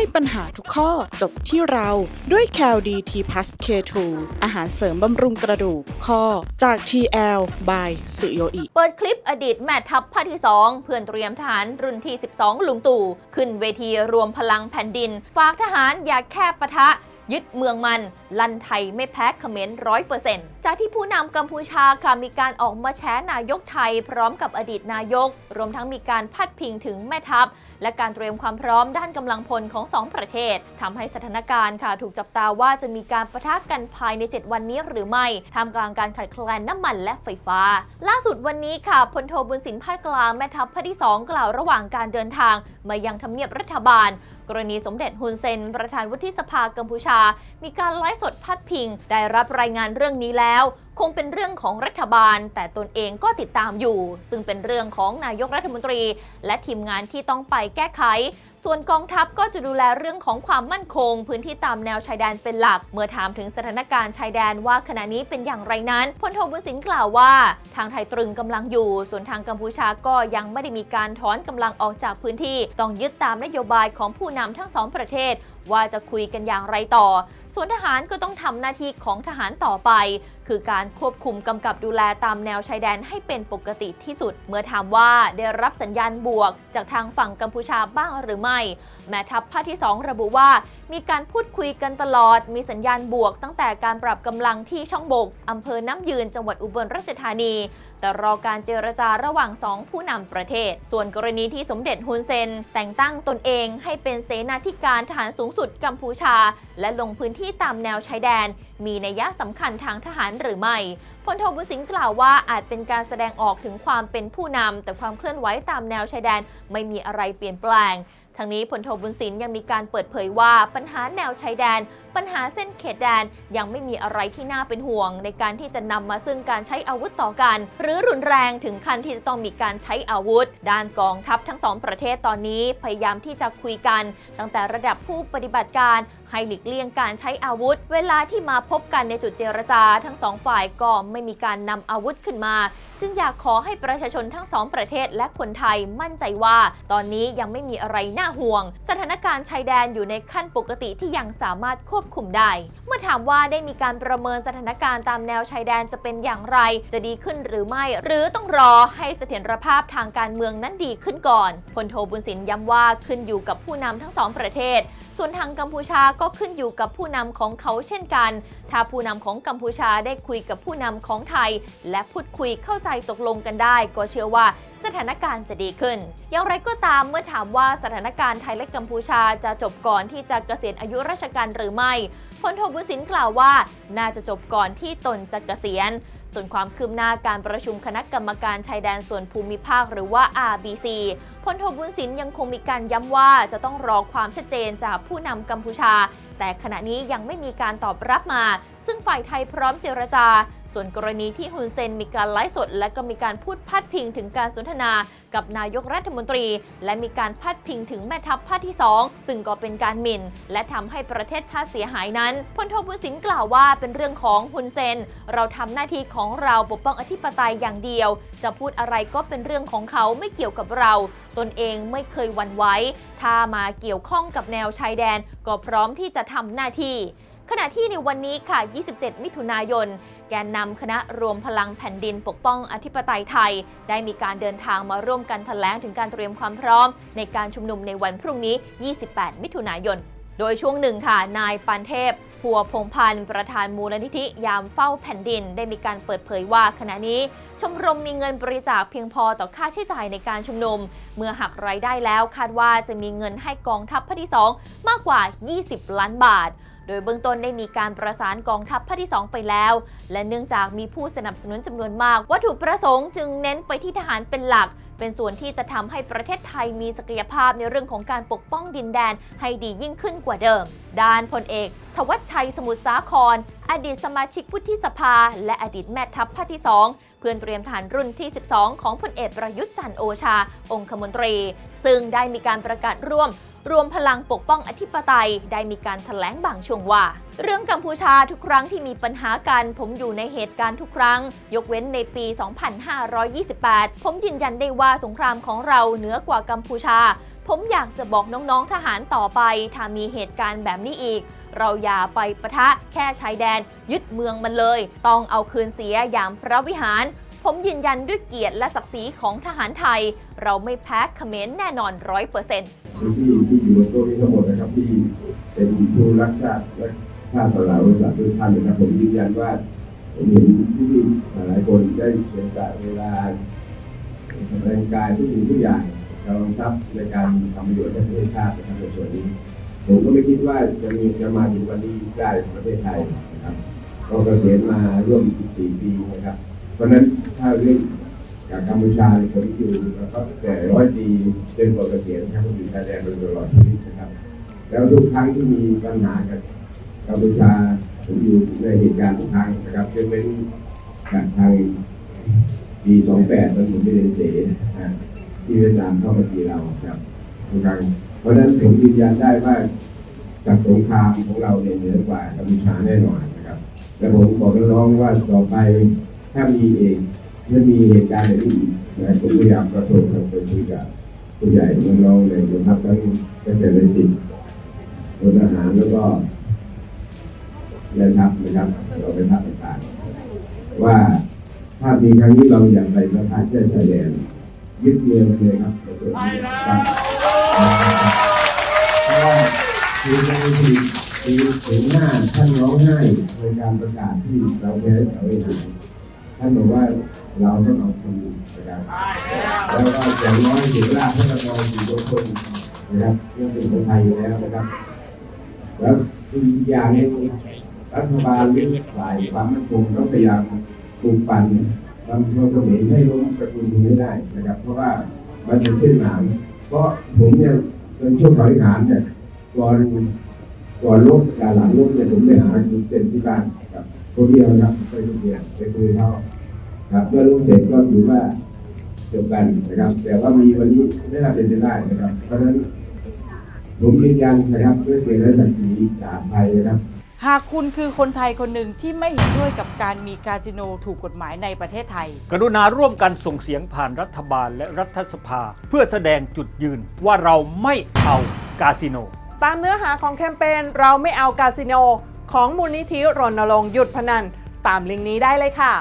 ให้ปัญหาทุกข้อจบที่เราด้วย c a l d t p l u s K2 อาหารเสริมบำรุงกระดูกข้อจาก TL by สุโยอิเปิดคลิปอดีตแม่ทัพภาคที่ 2 เพื่อนเตรียมทหารรุ่นที่ 12 ลุงตู่ ขึ้นเวทีรวมพลังแผ่นดิน ฝากทหารอย่าแค่ปะทะ ยึดเมืองมันลันไทยไม่แพ้เขมรร้อยเปอร์เซ็นต์จากที่ผู้นำกัมพูชาค่ะมีการออกมาแฉนายกไทย พร้อมกับอดีตนายก รวมทั้งมีการพัดพิงถึงแม่ทัพ และการเตรียมความพร้อมด้านกำลังพลของสองประเทศทำให้สถานการณ์ค่ะถูกจับตาว่าจะมีการประทะกันภายใน 7 วันนี้หรือไม่ท่ามกลางการขาดแคลนน้ำมันและไฟฟ้า ล่าสุดวันนี้ค่ะพลโทบุญสินภาคกลางแม่ทัพภาคที่ 2 กล่าวระหว่างการเดินทาง มายังทำเนียบรัฐบาล กรณีสมเด็จฮุนเซน ประธานวุฒิสภากัมพูชา มีการไลฟ์สดพัดพิง ได้รับรายงานเรื่องนี้แล้ว คงเป็นเรื่องของรัฐบาล แต่ตนเองก็ติดตามอยู่ ซึ่งเป็นเรื่องของนายกรัฐมนตรี และทีมงานที่ต้องไปแก้ไข ส่วนกองทัพก็จะดูแลเรื่องของความมั่นคง พื้นที่ตามแนวชายแดนเป็นหลัก เมื่อถามถึงสถานการณ์ชายแดนว่าขณะนี้เป็นอย่างไรนั้นพลโทบุญสินกล่าวว่า ทางไทยตรึงกำลังอยู่ ส่วนทางกัมพูชาก็ยังไม่ได้มีการถอนกำลังออกจากพื้นที่ ต้องยึดตามนโยบายของผู้นำทั้งสองประเทศว่าจะคุยกันอย่างไรต่อ ส่วนทหารก็ต้องทำหน้าที่ของทหารต่อไป คือการควบคุมกำกับดูแลตามแนวชายแดนให้เป็นปกติที่สุด เมื่อถามว่าได้รับสัญญาณบวกจากทางฝั่งกัมพูชาบ้างหรือไม่ แม่ทัพภาคที่ 2 ระบุว่า มีการพูดคุยกันตลอด มีสัญญาณบวก ตั้งแต่การปรับกำลังที่ช่องบกอำเภอน้ำยืนจังหวัดอุบลราชธานี แต่รอการเจรจาระหว่างสองผู้นำประเทศ ส่วนกรณีที่สมเด็จฮุนเซนแต่งตั้งตนเองให้เป็นเสนาธิการทหารสูงสุดกัมพูชา และลงพื้นที่ตามแนวชายแดน มีนัยยะสำคัญทางทหารหรือไม่พลโทบุญสิงห์กล่าวว่าอาจเป็นการแสดงออกถึงความเป็นผู้นำแต่ความเคลื่อนไหวตามแนวชายแดนไม่มีอะไรเปลี่ยนแปลง ทั้งนี้พลโทบุญสินยังมีการเปิดเผยว่าปัญหาแนวชายแดน ปัญหาเส้นเขตแดนยังไม่มีอะไรที่น่าเป็นห่วง ในการที่จะนำมาซึ่งการใช้อาวุธต่อกัน หรือรุนแรงถึงขั้นที่จะต้องมีการใช้อาวุธ ด้านกองทัพทั้งสองประเทศตอนนี้พยายามที่จะคุยกัน ตั้งแต่ระดับผู้ปฏิบัติการให้หลีกเลี่ยงการใช้อาวุธ เวลาที่มาพบกันในจุดเจรจา ทั้งสองฝ่ายก็ไม่มีการนำอาวุธขึ้นมา จึงอยากขอให้ประชาชนทั้งสองประเทศและคนไทยมั่นใจว่า ตอนนี้ยังไม่มีอะไรน่าห่วง สถานการณ์ชายแดนอยู่ในขั้นปกติที่ยังสามารถควบคุมได้ เมื่อถามว่าได้มีการประเมินสถานการณ์ตามแนวชายแดนจะเป็นอย่างไร จะดีขึ้นหรือไม่ หรือต้องรอให้เสถียรภาพทางการเมืองนั้นดีขึ้นก่อนพลโทบุญสินย้ำว่าขึ้นอยู่กับผู้นำทั้งสองประเทศ ส่วนทางกัมพูชาก็ขึ้นอยู่กับผู้นำของเขาเช่นกัน ถ้าผู้นำของกัมพูชาได้คุยกับผู้นำของไทย และพูดคุยเข้าใจตกลงกันได้ ก็เชื่อว่าสถานการณ์จะดีขึ้น อย่างไรก็ตามเมื่อถามว่าสถานการณ์ไทยและกัมพูชาจะจบก่อนที่จะเกษียณอายุราชการหรือไม่พลโทบุสินกล่าวว่า น่าจะจบก่อนที่ตนจะเกษียณ ส่วนความคืบหน้าการประชุมคณะกรรมการชายแดนส่วนภูมิภาคหรือว่า RBC พลโทบุญสินยังคงมีการย้ำว่าจะต้องรอความชัดเจนจากผู้นำกัมพูชา แต่ขณะนี้ยังไม่มีการตอบรับมา ซึ่งฝ่ายไทยพร้อมเจรจา ส่วนกรณีที่ฮุนเซนมีการไลฟ์สด และก็มีการพูดพัดพิงถึงการสนทนากับนายกรัฐมนตรี และมีการพัดพิงถึงแม่ทัพภาคที่ 2 ซึ่งก็เป็นการหมิ่น และทำให้ประเทศชาติเสียหายนั้นพลโทบุญสินกล่าวว่าเป็นเรื่องของฮุนเซน เราทำหน้าที่ของเราปกป้องอธิปไตยอย่างเดียว จะพูดอะไรก็เป็นเรื่องของเขาไม่เกี่ยวกับเรา ตนเองไม่เคยวันไหวถ้ามาเกี่ยวข้องกับแนวชายแดน ก็พร้อมที่จะทำหน้าที่ ขณะที่ในวันนี้ค่ะ 27 มิถุนายน แกนนำคณะรวมพลังแผ่นดินปกป้องอธิปไตยไทย ได้มีการเดินทางมาร่วมกันแถลงถึงการเตรียมความพร้อม ในการชุมนุมในวันพรุ่งนี้ 28 มิถุนายนโดยช่วงหนึ่งค่ะ นายปานเทพ พัวพงพันธ์ ประธานมูลนิธิยามเฝ้าแผ่นดิน ได้มีการเปิดเผยว่าขณะนี้ ชมรมมีเงินบริจาคเพียงพอต่อค่าใช้จ่ายในการชุมนุม เมื่อหักรายได้แล้วคาดว่าจะมีเงินให้กองทัพภาคที่ 2 มากกว่า 20 ล้านบาท โดยเบื้องต้นได้มีการประสานกองทัพภาคที่ 2 ไปแล้ว และเนื่องจากมีผู้สนับสนุนจำนวนมาก วัตถุประสงค์จึงเน้นไปที่ทหารเป็นหลัก เป็นส่วนที่จะทำให้ประเทศไทยมีศักยภาพในเรื่องของการปกป้องดินแดนให้ดียิ่งขึ้นกว่าเดิม ด้านพลเอกทวัชชัยสมุทรสาคร อดีตสมาชิกวุฒิสภา และอดีตแม่ทัพภาคที่ 2 เพื่อนเตรียมทารรุ่นที่ 12 ของพลเอกประยุทธ์จันทร์โอชา องคมนตรี ซึ่งได้มีการประกาศร่วม รวมพลังปกป้องอธิปไตย ได้มีการถแถลงบางช่วงว่า เรื่องกัมพูชาทุกครั้งที่มีปัญหากัน ผมอยู่ในเหตุการณ์ทุกครั้ง ยกเว้นในปี 2528 ผมยืนยันได้ว่าสงครามของเราเหนือกว่ากัมพูชา ผมอยากจะบอกน้องๆทหารต่อไป ถ้ามีเหตุการณ์แบบนี้อีกเราอย่าไปปะทะแค่ชายแดน ยึดเมืองมันเลย ต้องเอาคืนเสียอย่างพระวิหาร ผมยืนยันด้วยเกียรติและศักดิ์ศรีของทหารไทย เราไม่แพ้เขมรแน่นอนร้อยเปอร์เซ็นต์ ที่ที่อยู่บนโต๊ะนี้ทั้งหมดนะครับที่เป็นผู้รักชาติและชาติตลายบริษัททุกท่านนะครับผมยืนยันว่าผมเห็นที่หลายคนได้เสียสละเวลาแรงกายทุกสิ่งทุกอย่างกำลังทรัพย์ในการทำประโยชน์ให้ประเทศชาตินะครับในส่วนนี้ ผมก็ไม่คิดว่าจะมีจะมาถึงวันนี้ได้ของประเทศไทยนะครับก็เกษียณมาร่วม 14 ปีนะครับ เพราะฉะนั้นถ้าเรื่อง จากกัมพูชาเนี่ยผมอยู่แล้วก็แต่ร้อยปีจนกว่าเกษียณนะครับผมอยู่ชายแดนมาตลอดชีวิตนะครับ แล้วทุกครั้งที่มีปัญหากับกัมพูชาผมอยู่ในเหตุการณ์ทุกครั้งนะครับจะเป็นการทางปี28ตอนผมไปเรียนเสนะที่เวียดนามเข้ามาตีเราครับทุกครั้งเพราะฉะนั้นผมยืนยันได้ว่าจากสงครามของเราเนี่ยเหนือกว่ากัมพูชาแน่นอนนะครับ และผมบอกน้องๆว่าต่อไปถ้ามีเอง ถ้ามีเหตุการณ์แบบนี้อีกนะผมพยายามกระโดดลงไปคุยกับผู้ใหญ่น้องๆในโรงพักทั้งตั้งแต่ในสิบพลทหารแล้วก็เรียนทัพนะครับเราเป็นทัพต่างๆว่าถ้ามีครั้งนี้เราอยากไปประทานเจ้าชายแดนยึดเมืองเลยครับไปครับเพราะว่าคือในปีปีถึงหน้าท่านร้องไห้ในการประกาศที่เราแพ้เขาเองท่านบอกว่า เราต้องเอาคนนะครับแล้วก็อย่างน้อยถึงล่าพระนครสี่คนนะครับยังเป็นคนไทยอยู่แล้วนะครับ แล้วอีกอย่างนึงรัฐบาลหรือฝ่ายความมั่นคงต้องพยายามปลุกปั่นทำตัวเขมรให้ล้มตระกูลนี้ได้นะครับ เพราะว่ามันเป็นเส้นหนามเพราะผมเนี่ยเป็นช่วงถอยหารเนี่ยก่อนก่อนลบการหลังลบเนี่ยผมได้หาจุดเด่นที่บ้านครับคนเดียวนะครับไปคนเดียวไปคุยเขา ครับเมื่อลงเสร็จก็ถือว่าจบกันนะครับ แต่ว่ามีวันนี้ไม่น่าเป็นไปได้นะครับ เพราะฉะนั้นผมยืนยันนะครับด้วยเกียรติและศักดิ์ศรีจากไทยนะครับหากคุณคือคนไทยคนหนึ่งที่ไม่เห็นด้วยกับการมีคาสิโนถูกกฎหมายในประเทศไทย กรุณาร่วมกันส่งเสียงผ่านรัฐบาลและรัฐสภา เพื่อแสดงจุดยืนว่าเราไม่เอากาสิโน ตามเนื้อหาของแคมเปญเราไม่เอาคาสิโน ของมูลนิธิรณรงค์หยุดพนัน ตามลิงก์นี้ได้เลยค่ะ